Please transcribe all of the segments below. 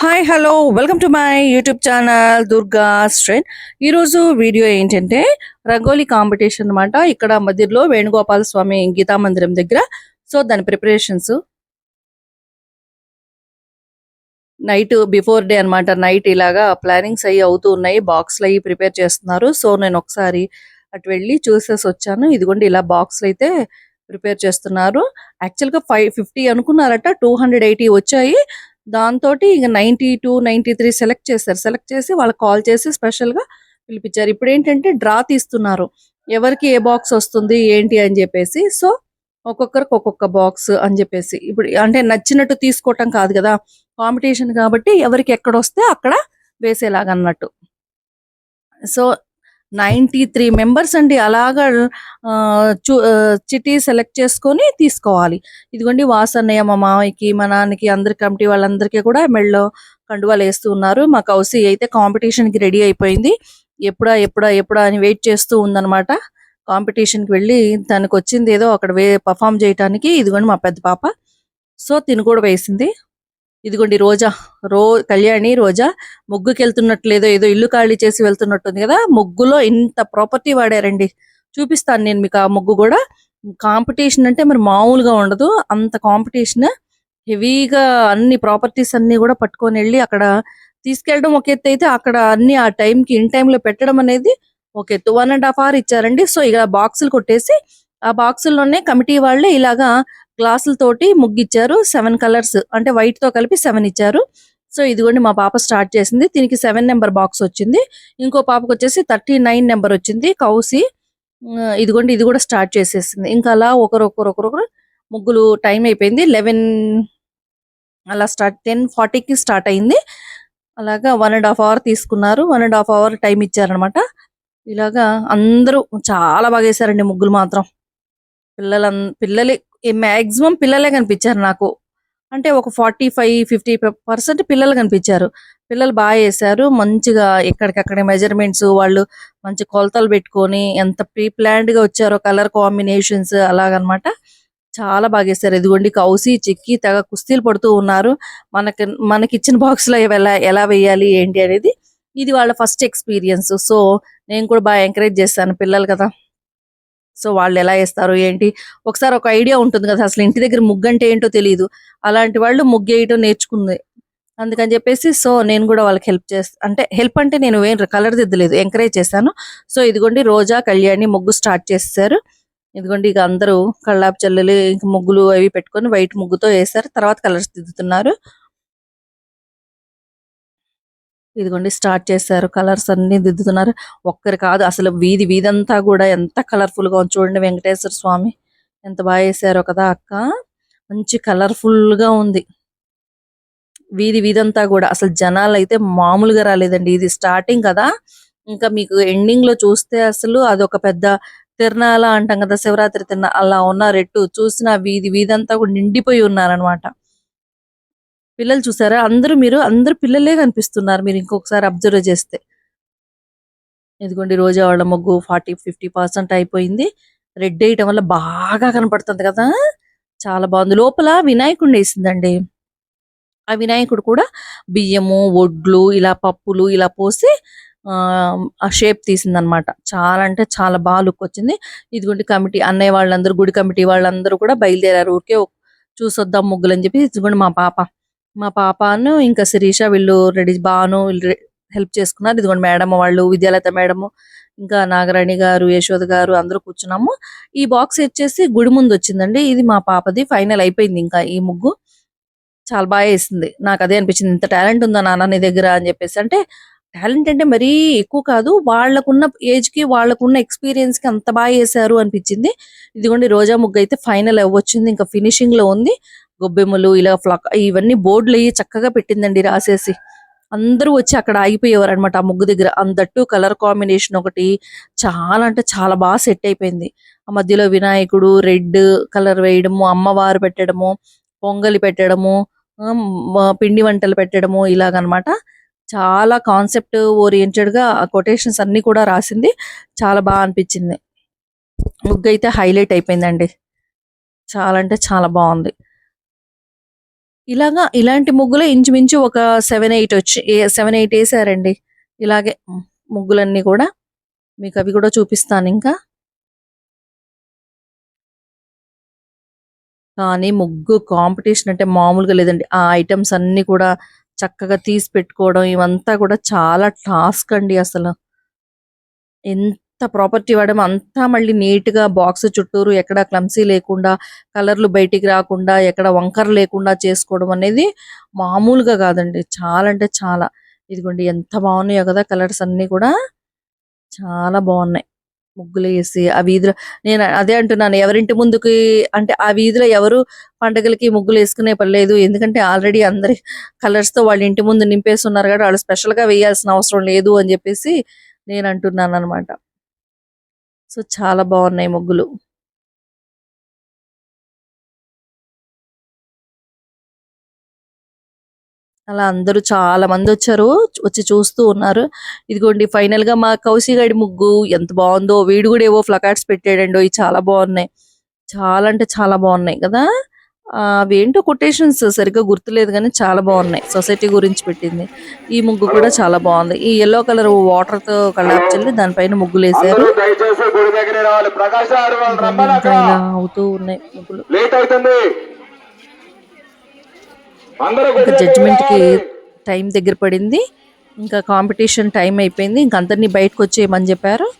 Hi hello welcome to my YouTube channel Durga స్ట్రెన్ ఈరోజు video ఏంటంటే rangoli competition అన్నమాట. ఇక్కడ మధ్యలో వేణుగోపాల స్వామి గీతా మందిరం దగ్గర. సో దాని ప్రిపరేషన్స్ నైట్ బిఫోర్ డే అన్నమాట. నైట్ ఇలాగా ప్లానింగ్స్ అయ్యి అవుతూ ఉన్నాయి. బాక్స్లు అయ్యి ప్రిపేర్ చేస్తున్నారు. సో నేను ఒకసారి అటు వెళ్ళి చూసేసి వచ్చాను. ఇదిగోండి ఇలా బాక్స్లు అయితే ప్రిపేర్ చేస్తున్నారు. యాక్చువల్గా ఫైవ్ ఫిఫ్టీ అనుకున్నారట. టూ హండ్రెడ్ ఎయిటీ వచ్చాయి. దాంతో ఇక ninety two ninety three select చేశారు. సెలెక్ట్ చేసి వాళ్ళకి కాల్ చేసి స్పెషల్గా పిలిపించారు. ఇప్పుడు ఏంటంటే డ్రా తీస్తున్నారు. ఎవరికి ఏ బాక్స్ వస్తుంది ఏంటి అని చెప్పేసి. సో ఒక్కొక్కరికి ఒక్కొక్క బాక్స్ అని చెప్పేసి. ఇప్పుడు అంటే నచ్చినట్టు తీసుకోవటం కాదు కదా. కాంపిటీషన్ కాబట్టి ఎవరికి ఎక్కడ వస్తే అక్కడ వేసేలాగా అన్నట్టు సో నైంటీ త్రీ మెంబర్స్ అండి. అలాగా చిటీ చూ- సెలెక్ట్ చేసుకొని తీసుకోవాలి. ఇదిగోండి వాసన్నయ్య మా మామయ్యకి మా నాన్నకి అందరి కమిటీ వాళ్ళందరికీ కూడా మెళ్ళో కండువాలు వేస్తూ ఉన్నారు. మా కౌసి అయితే కాంపిటీషన్కి రెడీ అయిపోయింది. ఎప్పుడా ఎప్పుడా ఎప్పుడా అని వెయిట్ చేస్తూ ఉందన్నమాట. కాంపిటీషన్కి వెళ్ళి తనకు వచ్చింది ఏదో అక్కడ వే పర్ఫామ్ చేయటానికి. ఇదిగోండి మా పెద్ద పాప. సో తిను కూడా వేసింది. ఇదిగోండి రోజా రో కళ్యాణి రోజా ముగ్గుకి వెళ్తున్నట్లేదో ఏదో ఇల్లు ఖాళీ చేసి వెళ్తున్నట్టుంది కదా ముగ్గులో ఇంత ప్రాపర్టీ వాడారండి. చూపిస్తాను నేను మీకు ఆ ముగ్గు కూడా. కాంపిటీషన్ అంటే మరి మామూలుగా ఉండదు. అంత కాంపిటీషన్ హెవీగా అన్ని ప్రాపర్టీస్ అన్ని కూడా పట్టుకొని వెళ్ళి అక్కడ తీసుకెళ్ళడం ఒక ఎత్తు అయితే అక్కడ అన్ని ఆ టైంకి కి ఇన్లో పెట్టడం అనేది ఒక ఎత్తు. వన్ అండ్ హాఫ్ అవర్ ఇచ్చారండి. సో ఇక బాక్సులు కొట్టేసి ఆ బాక్సుల్లోనే కమిటీ వాళ్ళే ఇలాగా గ్లాసుల తోటి ముగ్గిచ్చారు. సెవెన్ కలర్స్ అంటే వైట్తో కలిపి సెవెన్ ఇచ్చారు. సో ఇదిగోండి మా పాప స్టార్ట్ చేసింది. దీనికి సెవెన్ నెంబర్ బాక్స్ వచ్చింది. ఇంకో పాపకు వచ్చేసి థర్టీ నైన్ నెంబర్ వచ్చింది. కౌసి ఇదిగోండి ఇది కూడా స్టార్ట్ చేసేసింది. ఇంకా అలా ఒకరు ఒకరు ఒకరు ముగ్గులు టైం అయిపోయింది. లెవెన్ అలా స్టార్ట్ టెన్ ఫార్టీకి స్టార్ట్ అయింది. అలాగా వన్ అండ్ హాఫ్ అవర్ తీసుకున్నారు. One and half hour time ఇచ్చారనమాట ఇలాగా అందరూ చాలా బాగా వేశారండి ముగ్గులు మాత్రం. పిల్లల పిల్లలే మాక్సిమం పిల్లలే కనిపించారు నాకు. అంటే ఒక ఫార్టీ ఫైవ్ ఫిఫ్టీ పర్సెంట్ పిల్లలు కనిపించారు. పిల్లలు బాగా వేశారు మంచిగా ఎక్కడికక్కడ మెజర్మెంట్స్ వాళ్ళు మంచి కొలతలు పెట్టుకొని ఎంత ప్రీ ప్లాన్డ్గా వచ్చారో కలర్ కాంబినేషన్స్ అలాగనమాట. చాలా బాగా వేశారు ఇదిగోండి కౌసి చిక్కి తెగ కుస్తీలు పడుతూ ఉన్నారు. మనకి మనకి ఇచ్చిన బాక్స్లో ఎలా ఎలా వేయాలి ఏంటి అనేది ఇది వాళ్ళ ఫస్ట్ ఎక్స్పీరియన్స్ సో నేను కూడా బాగా ఎంకరేజ్ చేస్తాను పిల్లలు కదా. సో వాళ్ళు ఎలా వేస్తారు ఏంటి? ఒకసారి ఒక ఐడియా ఉంటుంది కదా అసలు ఇంటి దగ్గర ముగ్గు అంటే ఏంటో తెలియదు అలాంటి వాళ్ళు ముగ్గు వేయటం నేర్చుకుంది. అందుకని చెప్పేసి సో నేను కూడా వాళ్ళకి హెల్ప్ చేస్తా అంటే హెల్ప్ అంటే నేను ఏం కలర్ దిద్దలేదు ఎంకరేజ్ చేశాను. సో ఇదిగోండి రోజా కళ్యాణి ముగ్గు స్టార్ట్ చేస్తారు ఇదిగోండి ఇక అందరూ కళ్ళాపు చెల్లెలు ఇంక ముగ్గులు అవి పెట్టుకొని వైట్ ముగ్గుతో వేశారు తర్వాత కలర్స్ దిద్దుతున్నారు. ఇదిగోండి స్టార్ట్ చేశారు. కలర్స్ అన్ని దిద్దుతున్నారు. ఒక్కరు కాదు అసలు వీధి వీధంతా కూడా ఎంత కలర్ఫుల్గా ఉంది. చూడండి వెంకటేశ్వర స్వామి ఎంత బాగా వేసారో కదా అక్క. మంచి కలర్ఫుల్గా ఉంది. వీధి వీధంతా కూడా. అసలు జనాలు అయితే మామూలుగా రాలేదండి. ఇది స్టార్టింగ్ కదా. ఇంకా మీకు ఎండింగ్లో చూస్తే అసలు అదొక పెద్ద తిరణాల అంటాం కదా శివరాత్రి తిరునా అలా ఉన్నారు ఎట్టు చూసిన వీధి వీధంతా కూడా నిండిపోయి ఉన్నారనమాట పిల్లలు చూసారా? అందరూ మీరు అందరు పిల్లలే కనిపిస్తున్నారు మీరు ఇంకొకసారి అబ్జర్వ్ చేస్తే. ఇదిగోండి రోజా వాళ్ళ ముగ్గు ఫార్టీ ఫిఫ్టీ పర్సెంట్ అయిపోయింది. రెడ్ వేయటం వల్ల బాగా కనపడుతుంది కదా? చాలా బాగుంది. లోపల వినాయకుడిని వేసిందండి. ఆ వినాయకుడు కూడా బియ్యము ఒడ్లు ఇలా పప్పులు ఇలా పోసి ఆ, ఆ షేప్ తీసిందనమాట. చాలా అంటే చాలా బాగా లుక్ వచ్చింది. ఇదిగోండి కమిటీ అన్నయ్య వాళ్ళందరూ గుడి కమిటీ వాళ్ళందరూ కూడా బయలుదేరారు. ఊరికే చూసొద్దాం ముగ్గులు అని చెప్పి ఇదిగోండి మా పాప. మా పాపను ఇంకా శిరీష వీళ్ళు రెడీ బాను వీళ్ళు హెల్ప్ చేసుకున్నారు. ఇదిగోండి మేడం వాళ్ళు విద్యాలత మేడం ఇంకా నాగరాణి గారు యశోద గారు అందరూ కూర్చున్నాము. ఈ బాక్స్ వచ్చేసి గుడి ముందు వచ్చిందండి. ఇది మా పాపది ఫైనల్ అయిపోయింది ఇంకా ఈ ముగ్గు. చాలా బాగా వేసింది. నాకు అదే అనిపించింది. ఇంత టాలెంట్ ఉందా నాన్న నీ దగ్గర అని చెప్పేసి. అంటే టాలెంట్ అంటే మరీ ఎక్కువ కాదు. వాళ్ళకున్న ఏజ్కి వాళ్ళకున్న ఎక్స్పీరియన్స్కి అంత బాగా వేశారు అనిపించింది. ఇదిగోండి రోజా ముగ్గు అయితే ఫైనల్ అవ్వచ్చింది. ఇంకా ఫినిషింగ్లో ఉంది. గొబ్బెమ్మలు ఇలా ఫ్లక్ ఇవన్నీ బోర్డులు అయ్యి చక్కగా పెట్టిందండి రాసేసి. అందరూ వచ్చి అక్కడ ఆగిపోయేవారు అనమాట ఆ ముగ్గు దగ్గర. అందట్టు కలర్ కాంబినేషన్ ఒకటి చాలా అంటే చాలా బాగా సెట్ అయిపోయింది. ఆ మధ్యలో వినాయకుడు రెడ్ కలర్ వేయడము అమ్మవారు పెట్టడము పొంగలి పెట్టడము పిండి వంటలు పెట్టడము ఇలాగనమాట చాలా కాన్సెప్ట్ ఓరియంటెడ్గా ఆ కొటేషన్స్ అన్ని కూడా రాసింది. చాలా బాగా అనిపించింది. ముగ్గు అయితే హైలైట్ అయిపోయిందండి. చాలా అంటే చాలా బాగుంది. ఇలాగా ఇలాంటి ముగ్గులే ఇంచుమించు ఒక 7, 8 వచ్చి ఏ 7, 8 ఏసారండి. ఇలాగే ముగ్గులన్నీ కూడా. మీకు అవి కూడా చూపిస్తాను ఇంకా కానీ ముగ్గు కాంపిటీషన్ అంటే మామూలుగా లేదండి. ఆ ఐటెమ్స్ అన్నీ కూడా చక్కగా తీసి పెట్టుకోవడం ఇవంతా కూడా చాలా టాస్క్ అండి అసలు. ఎంత ప్రాపర్టీ ఇవ్వడం అంతా మళ్ళీ నీట్‌గా బాక్స్ చుట్టూరు ఎక్కడ క్లమ్సీ లేకుండా, కలర్‌లు బయటికి రాకుండా, ఎక్కడ వంకర లేకుండా చేసుకోవడం అనేది మామూలుగా కాదండి. చాలా అంటే చాలా. ఇదిగోండి ఎంత బాగున్నాయో కదా! కలర్స్ అన్నీ కూడా. చాలా బాగున్నాయి. ముగ్గులు వేసి ఆ వీధిలో నేను అదే అంటున్నాను. ఎవరింటి ముందుకి అంటే ఆ వీధిలో ఎవరు పండగలకి ముగ్గులేసుకునే పని లేదు. ఎందుకంటే ఆల్రెడీ అందరి కలర్స్‌తో వాళ్ళ ఇంటి ముందు నింపేస్తున్నారు కాబట్టి వాళ్ళు స్పెషల్‌గా వేయాల్సిన అవసరం లేదు అని చెప్పేసి నేను అంటున్నాను అనమాట సో, చాలా బాగున్నాయి ముగ్గులు. అలా అందరూ చాలా మంది వచ్చారు వచ్చి చూస్తూ ఉన్నారు. ఇదిగోండి ఫైనల్గా మా కౌశిగాడి ముగ్గు ఎంత బాగుందో వీడు కూడా ఏవో ఫ్లకార్డ్స్ పెట్టాడండో ఇవి చాలా బాగున్నాయి చాలా అంటే చాలా బాగున్నాయి కదా! అవేంటో కొటేషన్స్ సరిగ్గా గుర్తులేదు గానీ చాలా బావున్నాయి. సొసైటీ గురించి పెట్టింది. ఈ ముగ్గు కూడా చాలా బావుంది. ఈ యెల్లో కలర్ వాటర్‌తో కల్లాపు చల్లి దానిపైన ఇంకా అక్కడ ఇలా అవుతూ ఉన్నాయి ముగ్గులు. ఇంకా జడ్జిమెంట్కి టైం దగ్గర పడింది. ఇంకా కాంపిటీషన్ టైం అయిపోయింది. ఇంక అందరిని బయటకు వచ్చేయమని చెప్పారు.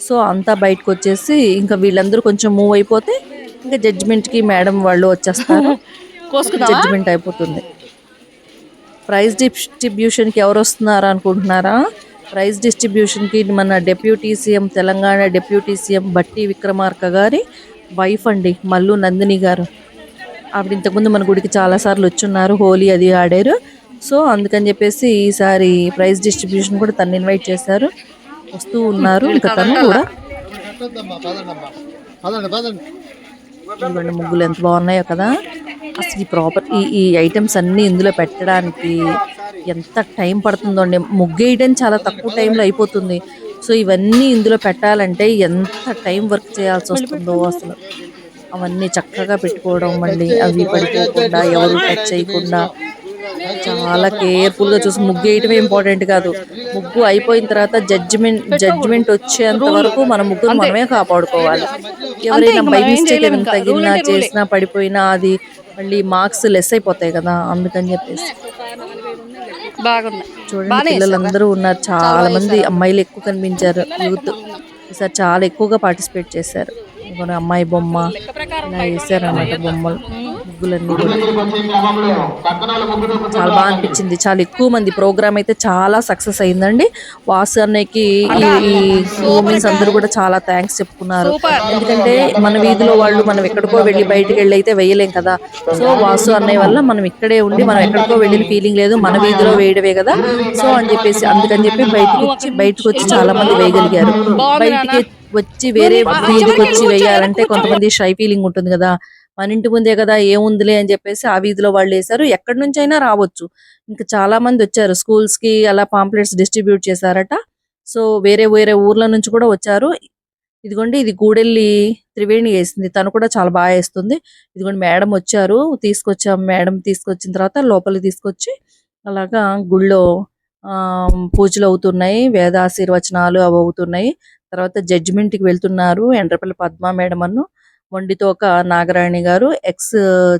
సో అంతా బయటకు వచ్చేసి ఇంకా వీళ్ళందరూ కొంచెం మూవ్ అయిపోతే ఇంకా జడ్జిమెంట్కి మేడం వాళ్ళు వచ్చేస్తారు. జడ్జిమెంట్ అయిపోతుంది. ప్రైజ్ డిస్ట్రిబ్యూషన్కి ఎవరు వస్తున్నారు అనుకుంటున్నారా? ప్రైజ్ డిస్ట్రిబ్యూషన్కి మన deputy CM Telangana deputy CM Bhatti Vikramarka గారి వైఫ్ అండి మల్లు నందిని గారు. ఆవిడ ఇంతకుముందు మన గుడికి చాలా సార్లు వచ్చున్నారు. హోలీ అది ఆడారు. సో అందుకని చెప్పేసి ఈసారి ప్రైజ్ డిస్ట్రిబ్యూషన్ కూడా తను ఇన్వైట్ చేశారు. వస్తూ ఉన్నారు. ఇంకా తను కూడా ఇదిగోండి ముగ్గులు ఎంత బాగున్నాయో కదా. అసలు ఈ ప్రాపర్ ఈ ఈ ఐటమ్స్ అన్నీ ఇందులో పెట్టడానికి ఎంత టైం పడుతుందో అండి. ముగ్గేయడం చాలా తక్కువ టైంలో అయిపోతుంది. సో ఇవన్నీ ఇందులో పెట్టాలంటే ఎంత టైం వర్క్ చేయాల్సి వస్తుందో అసలు. అవన్నీ చక్కగా పెట్టుకోవడం మళ్ళీ అవి పడిపోకుండా ఎవరు టచ్ చేయకుండా. చాలా కేర్ఫుల్గా చూసి ముగ్గు వేయటమే ఇంపార్టెంట్ కాదు. ముగ్గు అయిపోయిన తర్వాత జడ్జిమెంట్ జడ్జిమెంట్ వచ్చేంత వరకు మన ముగ్గురు మనమే కాపాడుకోవాలి. ఎవరైనా బై మిస్టేక్ ఏమైనా తగిలినా చేసినా పడిపోయినా అది మళ్ళీ మార్క్స్ లెస్ అయిపోతాయి కదా అందుకని చెప్పేసి. బాగుంది. చూడండి పిల్లలందరూ ఉన్నారు. చాలా మంది అమ్మాయిలు ఎక్కువ కనిపించారు. యూత్ ఈసారి చాలా ఎక్కువగా పార్టిసిపేట్ చేశారు. ఇంకొక అమ్మాయి బొమ్మ ఇలా వేసారనమాట అన్నమాట బొమ్మలు. ముగ్గులన్నీ చాలా బాగా అనిపించింది. చాలా ఎక్కువ మంది ప్రోగ్రామ్ అయితే చాలా సక్సెస్ అయిందండి. వాసు అన్నయ్యకి ఈ ఉమెన్స్ అందరూ కూడా చాలా థ్యాంక్స్ చెప్పుకున్నారు. ఎందుకంటే మన వీధిలో వాళ్ళు మనం ఎక్కడికో వెళ్ళి బయటికి వెళ్ళి అయితే వేయలేం కదా. సో వాసు అన్నయ్య వల్ల మనం ఇక్కడే ఉండి మనం ఎక్కడికో వెళ్ళిన ఫీలింగ్ లేదు. మన వీధిలో వేయడమే కదా. సో అని చెప్పేసి అందుకని చెప్పి బయటకు వచ్చి బయటకు వచ్చి చాలా మంది వేయగలిగారు. బయటికి వచ్చి వేరే వీధికి వచ్చి వేయాలంటే కొంతమంది షై ఫీలింగ్ ఉంటుంది కదా. మన ఇంటి ముందే కదా ఏముందిలే అని చెప్పేసి ఆ వీధిలో వాళ్ళు వేశారు. ఎక్కడి నుంచి అయినా రావచ్చు. ఇంకా చాలా మంది వచ్చారు. స్కూల్స్కి అలా పాంప్లెట్స్ డిస్ట్రిబ్యూట్ చేశారట. సో వేరే వేరే ఊర్ల నుంచి కూడా వచ్చారు. ఇదిగోండి ఇది గూడెల్లి త్రివేణి వేసింది. తను కూడా చాలా బాగా వేస్తుంది. ఇదిగోండి మేడం వచ్చారు. తీసుకొచ్చాం. మేడం తీసుకొచ్చిన తర్వాత లోపలికి తీసుకొచ్చి అలాగా గుళ్ళో ఆ పూజలు అవుతున్నాయి. వేద ఆశీర్వచనాలు అవి అవుతున్నాయి. తర్వాత జడ్జిమెంట్కి వెళ్తున్నారు ఎండ్రపల్లి పద్మ మేడం అను వండితో ఒక Nagarani garu ex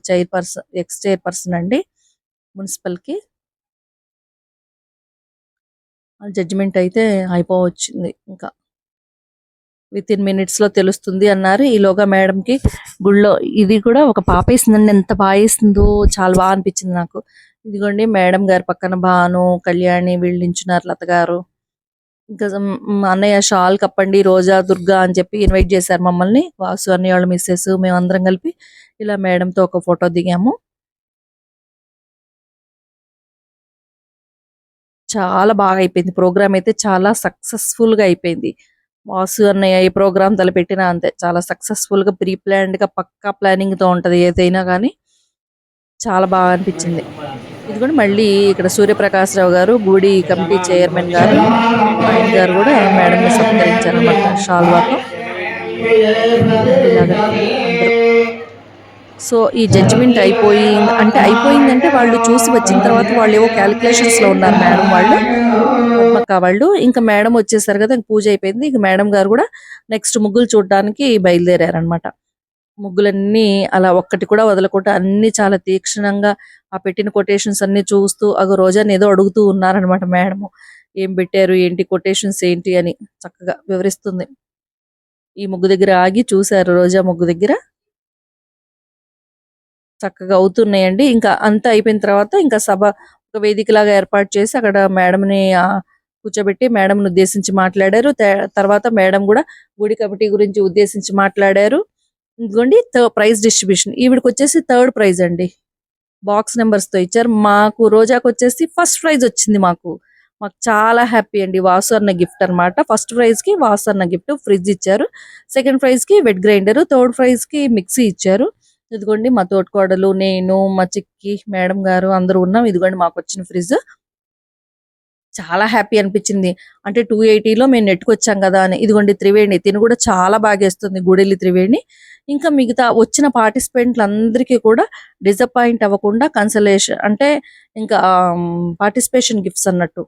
chairperson ex chairperson అండి మున్సిపల్కి. జడ్జిమెంట్ అయితే అయిపోవచ్చింది ఇంకా. విత్ ఇన్ మినిట్స్లో తెలుస్తుంది అన్నారు. ఈలోగా మేడం కి గుళ్ళో ఇది కూడా ఒక పాప వేసిందండి ఎంత బాగా వేసిందో చాలా బాగా అనిపించింది నాకు. ఇదిగోండి మేడం గారి పక్కన భాను కళ్యాణి వీళ్ళు నించున్నారు లత గారు. ఇంకా um, అన్నయ్య షాల్ కప్పండి రోజా దుర్గా అని చెప్పి ఇన్వైట్ చేశారు మమ్మల్ని. వాసు అన్నయ్య వాళ్ళ మిస్సెస్ మేమందరం కలిపి ఇలా మేడంతో ఒక ఫోటో దిగాము. చాలా బాగా అయిపోయింది. ప్రోగ్రామ్ అయితే చాలా సక్సెస్ఫుల్గా అయిపోయింది. వాసు అన్నయ్య ఏ ప్రోగ్రామ్ తలపెట్టినా అంతే. చాలా సక్సెస్ఫుల్గా ప్రీ గా పక్కా ప్లానింగ్తో ఏదైనా కానీ చాలా బాగా అనిపించింది. ఇది కూడా మళ్ళీ ఇక్కడ సూర్యప్రకాశ్ రావు గారు గుడి కమిటీ చైర్మన్ గారు ఆయన గారు కూడా మేడం ని సత్కరించారు అనమాట షాల్వాతో సో ఈ జడ్జిమెంట్ అయిపోయి అంటే అయిపోయిందంటే వాళ్ళు చూసి వచ్చిన తర్వాత వాళ్ళు ఏవో క్యాలిక్యులేషన్స్లో ఉన్నారు మేడం వాళ్ళు పక్క వాళ్ళు. ఇంకా మేడం వచ్చేసారు కదా ఇంక పూజ అయిపోయింది. ఇంకా మేడం గారు కూడా నెక్స్ట్ ముగ్గులు చూడడానికి బయలుదేరారనమాట ముగ్గులన్నీ అలా ఒక్కటి కూడా వదలకుండా అన్ని చాలా తీక్షణంగా ఆ పెట్టిన కొటేషన్స్ అన్ని చూస్తూ అగో రోజాని ఏదో అడుగుతూ ఉన్నారనమాట మేడము. ఏం పెట్టారు? ఏంటి కొటేషన్స్ ఏంటి? అని చక్కగా వివరిస్తుంది. ఈ ముగ్గు దగ్గర ఆగి చూశారు రోజా ముగ్గు దగ్గర. చక్కగా అవుతున్నాయండి. ఇంకా అంతా అయిపోయిన తర్వాత ఇంకా సభ ఒక వేదికలాగా ఏర్పాటు చేసి అక్కడ మేడంని కూర్చోబెట్టి మేడంని ఉద్దేశించి మాట్లాడారు. తర్వాత మేడం కూడా గుడి కమిటీ గురించి ఉద్దేశించి మాట్లాడారు. ఇంకోండి ప్రైజ్ డిస్ట్రిబ్యూషన్. ఈవిడకి వచ్చేసి థర్డ్ ప్రైజ్ అండి. బాక్స్ నెంబర్స్తో ఇచ్చారు. మాకు రోజాకి వచ్చేసి ఫస్ట్ ప్రైజ్ వచ్చింది మాకు. మాకు చాలా హ్యాపీ అండి. వాసు అన్న గిఫ్ట్ అన్నమాట. ఫస్ట్ ప్రైజ్కి వాసు అన్న గిఫ్ట్ ఫ్రిడ్జ్ ఇచ్చారు. సెకండ్ ప్రైజ్కి వెట్ గ్రైండర్. థర్డ్ ప్రైజ్కి మిక్సీ ఇచ్చారు. ఇదిగోండి మా తోటికోడలు నేను మా చిక్కి మేడం గారు అందరూ ఉన్నాం. ఇదిగోండి మాకు వచ్చిన ఫ్రిడ్జ్. చాలా హ్యాపీ అనిపించింది. అంటే టూ ఎయిటీలో మేము నెట్టుకొచ్చాం కదా అని. ఇదిగోండి త్రివేణి తిని కూడా చాలా బాగా వేస్తుంది గుడెల్లి త్రివేణి. ఇంకా మిగతా వచ్చిన పార్టిసిపెంట్లు అందరికీ కూడా డిసప్పాయింట్ అవ్వకుండా కన్సలేషన్ అంటే ఇంకా పార్టిసిపేషన్ గిఫ్ట్స్ అన్నట్టు.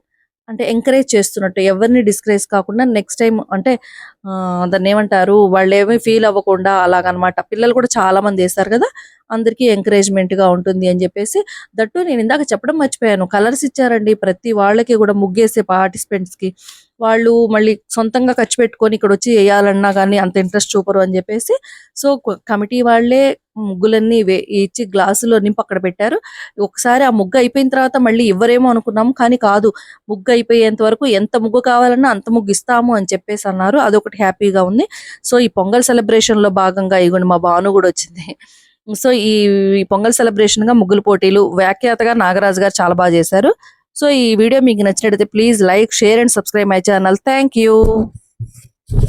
అంటే ఎంకరేజ్ చేస్తున్నట్టు ఎవరిని డిస్కరేజ్ కాకుండా నెక్స్ట్ టైం అంటే ఆ, దాన్ని ఏమంటారు వాళ్ళు ఏమీ ఫీల్ అవ్వకుండా అలాగనమాట. పిల్లలు కూడా చాలా మంది వేస్తారు కదా అందరికీ ఎంకరేజ్మెంట్గా ఉంటుంది అని చెప్పేసి దట్టు నేను ఇందాక చెప్పడం మర్చిపోయాను. కలర్స్ ఇచ్చారండి ప్రతి వాళ్ళకి కూడా ముగ్గేసే పార్టిసిపెంట్స్కి. వాళ్ళు మళ్ళీ సొంతంగా ఖర్చు పెట్టుకొని ఇక్కడ వచ్చి వేయాలన్నా కానీ అంత ఇంట్రెస్ట్ చూపరు అని చెప్పేసి సో కమిటీ వాళ్ళే ముగ్గులన్నీ వే- ఇచ్చి గ్లాసులో నింపి అక్కడ పెట్టారు. ఒకసారి ఆ ముగ్గు అయిపోయిన తర్వాత మళ్ళీ ఇవ్వరేమో అనుకున్నాం కానీ కాదు. ముగ్గు అయిపోయేంత వరకు ఎంత ముగ్గు కావాలన్నా అంత ముగ్గు ఇస్తాము అని చెప్పేసి అన్నారు. అదొకటి హ్యాపీగా ఉంది. సో ఈ పొంగల్ సెలబ్రేషన్లో భాగంగా ఇగోండి మా భాను కూడా వచ్చింది. సో ఈ పొంగల్ సెలబ్రేషన్గా ముగ్గులు పోటీలు వ్యాఖ్యాతగా నాగరాజు గారు చాలా బాగా చేశారు. సో ఈ వీడియో మీకు నచ్చినట్లయితే please like share and subscribe my channel thank you